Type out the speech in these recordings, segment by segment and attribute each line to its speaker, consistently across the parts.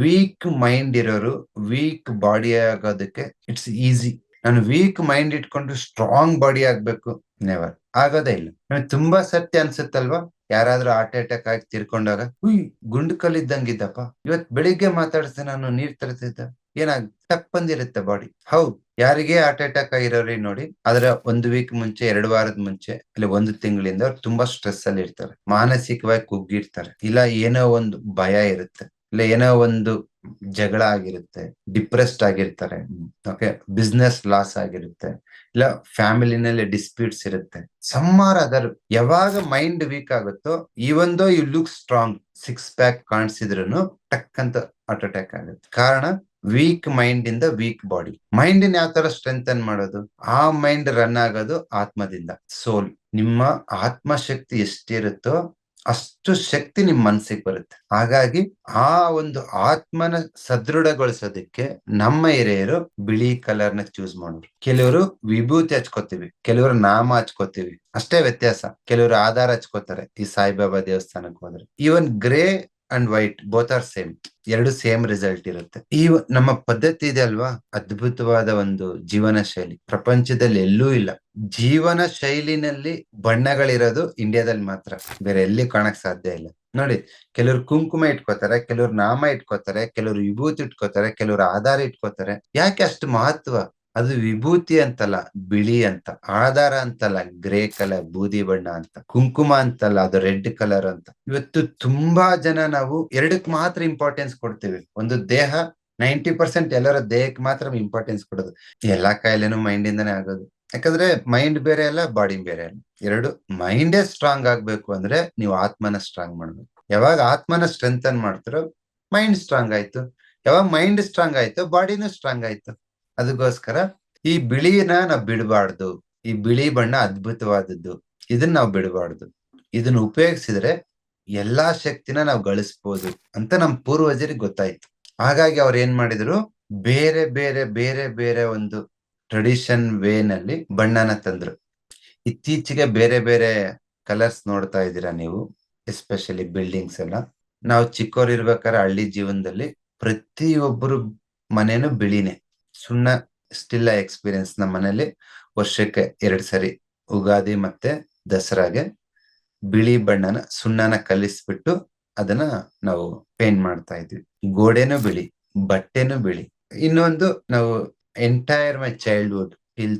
Speaker 1: Weak mind ಇರೋರು weak body ಆಗೋದಕ್ಕೆ it's easy ನಾನು ವೀಕ್ ಮೈಂಡ್ ಇಟ್ಕೊಂಡು ಸ್ಟ್ರಾಂಗ್ ಬಾಡಿ ಆಗ್ಬೇಕು. ನೆವರ್ ಆಗೋದೇ ಇಲ್ಲ. ನಮಗೆ ತುಂಬಾ ಸತ್ಯ ಅನ್ಸುತ್ತಲ್ವಾ? ಯಾರಾದ್ರೂ ಹಾರ್ಟ್ ಅಟ್ಯಾಕ್ ಆಗಿ ತಿರ್ಕೊಂಡಾಗ, ಉಯ್, ಗುಂಡು ಕಲ್ಲಿದ್ದಂಗಿದ್ದಪ್ಪ. ಇವತ್ ಬೆಳಿಗ್ಗೆ ಮಾತಾಡ್ದೆ ನಾನು ನೀರ್ ತರ್ತಿದ್ದ ಏನಾಗ್ ಟಕ್ ಬಂದಿರುತ್ತೆ ಬಾಡಿ ಹೌದು. ಯಾರಿಗೆ ಹಾರ್ಟ್ ಅಟ್ಯಾಕ್ ಆಗಿರೋರಿ ನೋಡಿ, ಅದರ ಒಂದು ವೀಕ್ ಮುಂಚೆ, ಎರಡು ವಾರದ ಮುಂಚೆ ಇಲ್ಲ ಒಂದು ತಿಂಗಳಿಂದ ಅವ್ರು ತುಂಬಾ ಸ್ಟ್ರೆಸ್ ಅಲ್ಲಿ ಇರ್ತಾರೆ. ಮಾನಸಿಕವಾಗಿ ಕುಗ್ಗಿರ್ತಾರೆ. ಇಲ್ಲ, ಏನೋ ಒಂದು ಭಯ ಇರುತ್ತೆ. ಇಲ್ಲ, ಏನೋ ಒಂದು ಜಗಳ ಆಗಿರುತ್ತೆ ಡಿಪ್ರೆಸ್ಡ್ ಆಗಿರ್ತಾರೆ ಓಕೆ ಬಿಸ್ನೆಸ್ ಲಾಸ್ ಆಗಿರುತ್ತೆ, ಇಲ್ಲ ಫ್ಯಾಮಿಲಿನಲ್ಲಿ ಡಿಸ್ಪ್ಯೂಟ್ಸ್ ಇರುತ್ತೆ. ಸಮ್ಮಾರ್ ಅದರ್, ಯಾವಾಗ ಮೈಂಡ್ ವೀಕ್ ಆಗುತ್ತೋ even though you look strong six pack ಕಾಣಿಸಿದ್ರು ಟಕ್ ಅಂತ ಹಾರ್ಟ್ ಅಟ್ಯಾಕ್ ಆಗುತ್ತೆ. ಕಾರಣ ವೀಕ್ ಮೈಂಡ್ ಇಂದ ವೀಕ್ ಬಾಡಿ ಮೈಂಡ್ ಯಾವ ತರ ಸ್ಟ್ರೆಂಥನ್ ಮಾಡೋದು? ಆ ಮೈಂಡ್ ರನ್ ಆಗೋದು ಆತ್ಮದಿಂದ. ಸೋಲ್ ನಿಮ್ಮ ಆತ್ಮಶಕ್ತಿ ಎಷ್ಟಿರುತ್ತೋ ಅಷ್ಟು ಶಕ್ತಿ ನಿಮ್ ಮನ್ಸಿಗೆ ಬರುತ್ತೆ. ಹಾಗಾಗಿ ಆ ಒಂದು ಆತ್ಮನ ಸದೃಢಗೊಳಿಸೋದಕ್ಕೆ ನಮ್ಮ ಹಿರಿಯರು ಬಿಳಿ ಕಲರ್ನ ಚೂಸ್ ಮಾಡೋರು. ಕೆಲವರು ವಿಭೂತಿ ಹಚ್ಕೋತೀವಿ, ಕೆಲವರು ನಾಮ ಹಚ್ಕೋತೀವಿ. ಅಷ್ಟೇ ವ್ಯತ್ಯಾಸ. ಕೆಲವರು ಆಧಾರ ಹಚ್ಕೋತಾರೆ ಈ ಸಾಯಿಬಾಬಾ ದೇವಸ್ಥಾನಕ್ಕೆ ಹೋದ್ರೆ. Even grey and white both are same ಎರಡು ಸೇಮ್ ರಿಸಲ್ಟ್ ಇರುತ್ತೆ. ಈ ನಮ್ಮ ಪದ್ಧತಿ ಇದೆ ಅಲ್ವಾ? ಅದ್ಭುತವಾದ ಒಂದು ಜೀವನ ಶೈಲಿ. ಪ್ರಪಂಚದಲ್ಲಿ ಎಲ್ಲೂ ಇಲ್ಲ. ಜೀವನ ಶೈಲಿನಲ್ಲಿ ಬಣ್ಣಗಳಿರೋದು ಇಂಡಿಯಾದಲ್ಲಿ ಮಾತ್ರ. ಬೇರೆ ಎಲ್ಲಿ ಕಾಣಕ್ ಸಾಧ್ಯ ಇಲ್ಲ. ನೋಡಿ, ಕೆಲವರು ಕುಂಕುಮ ಇಟ್ಕೋತಾರೆ, ಕೆಲವರು ನಾಮ ಇಟ್ಕೋತಾರೆ, ಕೆಲವರು ವಿಭೂತಿ ಇಟ್ಕೋತಾರೆ, ಕೆಲವರು ಆಧಾರ ಇಟ್ಕೋತಾರೆ. ಯಾಕೆ ಅಷ್ಟು ಮಹತ್ವ? ಅದು ವಿಭೂತಿ ಅಂತಲ್ಲ, ಬಿಳಿ ಅಂತ, ಆಧಾರ ಅಂತಲ್ಲ, ಗ್ರೇ ಕಲರ್, ಬೂದಿ ಬಣ್ಣ ಅಂತ, ಕುಂಕುಮ ಅಂತಲ್ಲ, ಅದು ರೆಡ್ ಕಲರ್ ಅಂತ. ಇವತ್ತು ತುಂಬಾ ಜನ ನಾವು ಎರಡಕ್ ಮಾತ್ರ ಇಂಪಾರ್ಟೆನ್ಸ್ ಕೊಡ್ತೀವಿ. ಒಂದು ದೇಹ ನೈಂಟಿ ಪರ್ಸೆಂಟ್ ಎಲ್ಲರ ದೇಹಕ್ಕೆ ಮಾತ್ರ ಇಂಪಾರ್ಟೆನ್ಸ್ ಕೊಡೋದು. ಎಲ್ಲಾ ಕಾಯಿಲೆನೂ ಮೈಂಡ್ ಇಂದಾನೆ ಆಗೋದು. ಯಾಕಂದ್ರೆ ಮೈಂಡ್ ಬೇರೆ ಅಲ್ಲ ಬಾಡಿ ಬೇರೆ ಅಲ್ಲ. ಎರಡು ಮೈಂಡೇ ಸ್ಟ್ರಾಂಗ್ ಆಗ್ಬೇಕು ಅಂದ್ರೆ ನೀವು ಆತ್ಮನ ಸ್ಟ್ರಾಂಗ್ ಮಾಡ್ಬೇಕು. ಯಾವಾಗ ಆತ್ಮನ ಸ್ಟ್ರೆಂಥನ್ ಮಾಡ್ತಿರೋ ಮೈಂಡ್ ಸ್ಟ್ರಾಂಗ್ ಆಯ್ತು. ಯಾವಾಗ ಮೈಂಡ್ ಸ್ಟ್ರಾಂಗ್ ಆಯ್ತು ಬಾಡಿನೂ ಸ್ಟ್ರಾಂಗ್ ಆಯ್ತು. ಅದಕ್ಕೋಸ್ಕರ ಈ ಬಿಳಿನ ನಾವು ಬಿಡಬಾರ್ದು. ಈ ಬಿಳಿ ಬಣ್ಣ ಅದ್ಭುತವಾದದ್ದು. ಇದನ್ನ ನಾವು ಬಿಡಬಾರ್ದು. ಇದನ್ನ ಉಪಯೋಗಿಸಿದ್ರೆ ಎಲ್ಲಾ ಶಕ್ತಿನ ನಾವು ಗಳಿಸ್ಬೋದು ಅಂತ ನಮ್ ಪೂರ್ವಜರಿಗೆ ಗೊತ್ತಾಯ್ತು. ಹಾಗಾಗಿ ಅವ್ರು ಏನ್ ಮಾಡಿದ್ರು? ಬೇರೆ ಬೇರೆ ಬೇರೆ ಬೇರೆ ಒಂದು ಟ್ರೆಡಿಷನ್ ವೇ ನಲ್ಲಿ ಬಣ್ಣನ ತಂದ್ರು. ಇತ್ತೀಚೆಗೆ ಬೇರೆ ಬೇರೆ ಕಲರ್ಸ್ ನೋಡ್ತಾ ಇದ್ದೀರಾ ನೀವು? ಎಸ್ಪೆಷಲಿ ಬಿಲ್ಡಿಂಗ್ಸ್ ಎಲ್ಲ. ನಾವು ಚಿಕ್ಕವ್ರು ಹಳ್ಳಿ ಜೀವನದಲ್ಲಿ ಪ್ರತಿಯೊಬ್ಬರು ಮನೇನು ಬಿಳಿನೇ. ಸುಣ್ಣ ಸ್ಟಿಲ್ ಎಕ್ಸ್ಪೀರಿಯನ್ಸ್ ನಮ್ಮ ಮನೇಲಿ ವರ್ಷಕ್ಕೆ ಎರಡ್ ಸರಿ ಉಗಾದಿ ಮತ್ತೆ ದಸರಾಗೆ ಬಿಳಿ ಬಣ್ಣನ ಸುಣ್ಣನ ಕಲಿಸ್ಬಿಟ್ಟು ಅದನ್ನ ನಾವು ಪೇಂಟ್ ಮಾಡ್ತಾ ಇದ್ವಿ. ಗೋಡೆನೂ ಬಿಳಿ, ಬಟ್ಟೆನೂ ಬಿಳಿ. ಇನ್ನೊಂದು ನಾವು entire my childhood till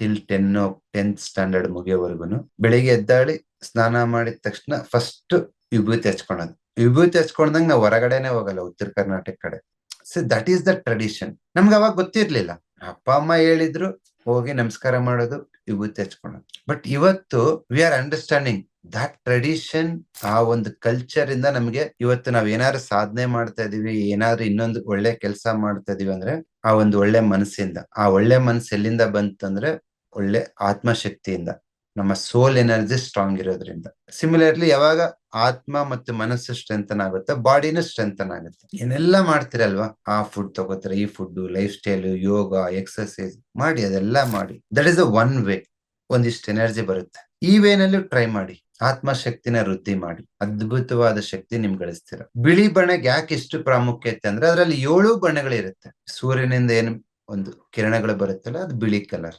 Speaker 1: till ten tenth standard ಮುಗಿಯೋವರೆಗೂ ಬೆಳಿಗ್ಗೆ ಎದ್ದಾಳಿ ಸ್ನಾನ ಮಾಡಿದ ತಕ್ಷಣ ಫಸ್ಟ್ ವಿಭೂತಿ ಹಚ್ಕೊಳೋದು ವಿಭೂತಿ ಹಚ್ಕೊಂಡಂಗ ನಾವು ಹೊರಗಡೆನೆ ಹೋಗಲ್ಲ, ಉತ್ತರ ಕರ್ನಾಟಕ ಕಡೆ. So that is the tradition ನಮ್ಗೆ ಅವಾಗ ಗೊತ್ತಿರ್ಲಿಲ್ಲ. ಅಪ್ಪ, ಅಮ್ಮ ಹೇಳಿದ್ರು, ಹೋಗಿ ನಮಸ್ಕಾರ ಮಾಡೋದು ವಿಭೂತಿ ಹಚ್ಕೊಳ್ಳೋದು ಬಟ್ ಇವತ್ತು we are understanding that tradition ಆ ಒಂದು ಕಲ್ಚರ್ ಇಂದ ನಮ್ಗೆ ಇವತ್ತು ನಾವ್ ಏನಾದ್ರು ಸಾಧನೆ ಮಾಡ್ತಾ ಇದೀವಿ, ಏನಾದ್ರು ಇನ್ನೊಂದು ಒಳ್ಳೆ ಕೆಲಸ ಮಾಡ್ತಾ ಇದೀವಿ ಅಂದ್ರೆ, ಆ ಒಂದು ಒಳ್ಳೆ ಮನಸ್ಸಿಂದ. ಆ ಒಳ್ಳೆ ಮನಸ್ಸು ಎಲ್ಲಿಂದ ಬಂತಂದ್ರೆ, ಒಳ್ಳೆ ಆತ್ಮಶಕ್ತಿಯಿಂದ. ನಮ್ಮ ಸೋಲ್ ಎನರ್ಜಿ ಸ್ಟ್ರಾಂಗ್ ಇರೋದ್ರಿಂದ. ಸಿಮಿಲರ್ಲಿ ಯಾವಾಗ ಆತ್ಮ ಮತ್ತು ಮನಸ್ಸು ಸ್ಟ್ರೆಂಥನ್ ಆಗುತ್ತೆ ಬಾಡಿನೂ ಸ್ಟ್ರೆಂಥನ್ ಆಗುತ್ತೆ. ಏನೆಲ್ಲ ಮಾಡ್ತಿರಲ್ವಾ ಆ ಫುಡ್ ತಗೋತಾರೆ, ಈ food life style yoga exercise ಮಾಡಿ, ಅದೆಲ್ಲ ಮಾಡಿ. That is a one way ಒಂದಿಷ್ಟು ಎನರ್ಜಿ ಬರುತ್ತೆ. ಈ ವೇನಲ್ಲೂ ಟ್ರೈ ಮಾಡಿ. ಆತ್ಮಶಕ್ತಿನ ವೃದ್ಧಿ ಮಾಡಿ. ಅದ್ಭುತವಾದ ಶಕ್ತಿ ನಿಮ್ ಗಳಿಸ್ತೀರ. ಬಿಳಿ ಬಣ್ಣಗೆ ಯಾಕೆ ಇಷ್ಟು ಪ್ರಾಮುಖ್ಯತೆ ಅಂದ್ರೆ, ಅದರಲ್ಲಿ ಏಳು ಬಣ್ಣಗಳಿರುತ್ತೆ. ಸೂರ್ಯನಿಂದ ಏನು ಒಂದು ಕಿರಣಗಳು ಬರುತ್ತಲ್ಲ, ಅದು ಬಿಳಿ ಕಲರ್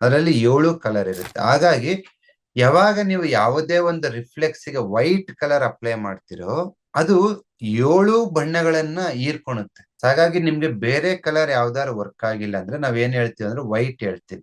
Speaker 1: ಅದರಲ್ಲಿ ಏಳು ಕಲರ್ ಇರುತ್ತೆ. ಹಾಗಾಗಿ ಯಾವಾಗ ನೀವು ಯಾವುದೇ ಒಂದು ರಿಫ್ಲೆಕ್ಸ್ಗೆ ವೈಟ್ ಕಲರ್ ಅಪ್ಲೈ ಮಾಡ್ತಿರೋ ಅದು ಏಳು ಬಣ್ಣಗಳನ್ನ ಹೀರ್ಕೊಳುತ್ತೆ ಹಾಗಾಗಿ ನಿಮ್ಗೆ ಬೇರೆ ಕಲರ್ ಯಾವ್ದಾದ್ರು ವರ್ಕ್ ಆಗಿಲ್ಲ ಅಂದ್ರೆ ನಾವ್ ಏನ್ ಹೇಳ್ತೀವಿ ಅಂದ್ರೆ ವೈಟ್ ಹೇಳ್ತೀವಿ.